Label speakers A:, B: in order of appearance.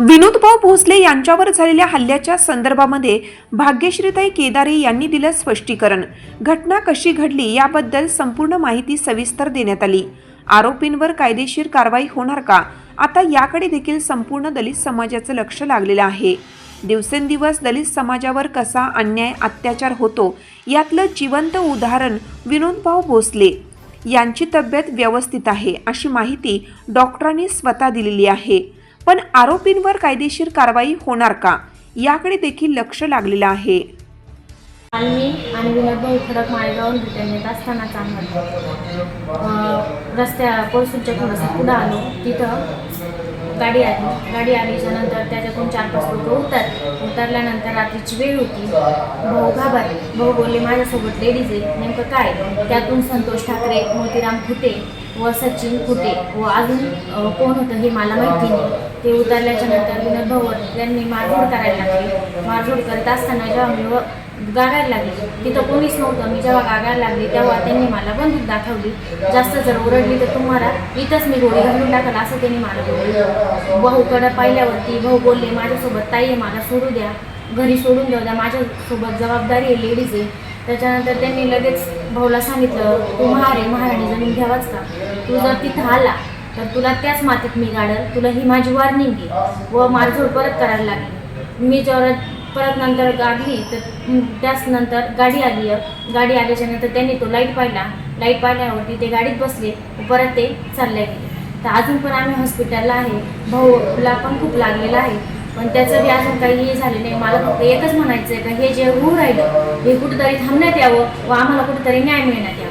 A: विनोदभाऊ भोसले यांच्यावर झालेल्या हल्ल्याच्या संदर्भामध्ये भाग्यश्रीताई केदारे यांनी दिलं स्पष्टीकरण. घटना कशी घडली याबद्दल संपूर्ण माहिती सविस्तर देण्यात आली. आरोपींवर कायदेशीर कारवाई होणार का? आता याकडे देखील संपूर्ण दलित समाजाचं लक्ष लागलेलं आहे. दिवसेंदिवस दलित समाजावर कसा अन्याय अत्याचार होतो यातलं जिवंत उदाहरण विनोदभाऊ भोसले यांची तब्येत व्यवस्थित आहे अशी माहिती डॉक्टरांनी स्वतः दिलेली आहे. पण आरोपींवर कायदेशीर कारवाई होणार का? याकडे देखील लक्ष लागलेलं आहे.
B: काल मी आणि विनोदभाऊ खडक माळेगावून रिटर्न येत असताना चांगलं रस्त्या पोरसूच्या थोडंसं पुढं आलो. तिथं गाडी आली. गाडी आलीच्या नंतर त्याच्यातून चार पाच लोक उतर उतरल्यानंतर रात्रीची वेळ होती. भाऊ घाबरले. भाऊ बोलले माझ्यासोबत लेडीज आहे नेमकं काय? त्यातून संतोष ठाकरे मोतीराम खुटे व सचिन खुटे व अजून कोण होतं हे मला माहिती नाही. ते उतरल्याच्या नंतर विनोद भवन त्यांनी मारझोड करायला लागली. मारझोड करत असताना जेव्हा मी व- गागायला लागली तिथं कोणीच नव्हतं. मी जेव्हा गागायला लागली तेव्हा त्यांनी मला बंदूक दाखवली. जास्त जर ओरडली तर तुम्हाला इथंच मी गोळी घालून टाकल असं त्यांनी मला बोललं भाऊकडं पाहिल्यावरती भाऊ बोलले माझ्यासोबत ताई आहे मला सोडू द्या. घरी सोडून देऊ द्या. माझ्यासोबत जबाबदारी आहे लेडीज आहे. त्याच्यानंतर त्यांनी लगेच भाऊला सांगितलं तू महारे महाराणी जमीन घ्यावाच का? तू जर तिथं आला तर तुला त्याच मातीत मी गाडल तुला ही माझी वॉर्निंग आहे. व मारझोड परत करायला लागली. मी जेव्हा परत नंतर गाडली तर त्याच नंतर गाडी आली गाडी आल्याच्यानंतर त्यांनी तो लाइट पाहिला. लाइट पाहिल्यावरती ते गाडीत बसले परत ते चालले गेले. तर अजून पण आम्ही हॉस्पिटलला आहे. भाऊला पण खूप लागलेला आहे. पण त्याचं बी अजून काही हे झालं नाही. मला फक्त एकच म्हणायचं आहे का हे जे होऊ राहिलं हे कुठेतरी थांबण्यात यावं व आम्हाला कुठेतरी न्याय मिळण्यात यावा.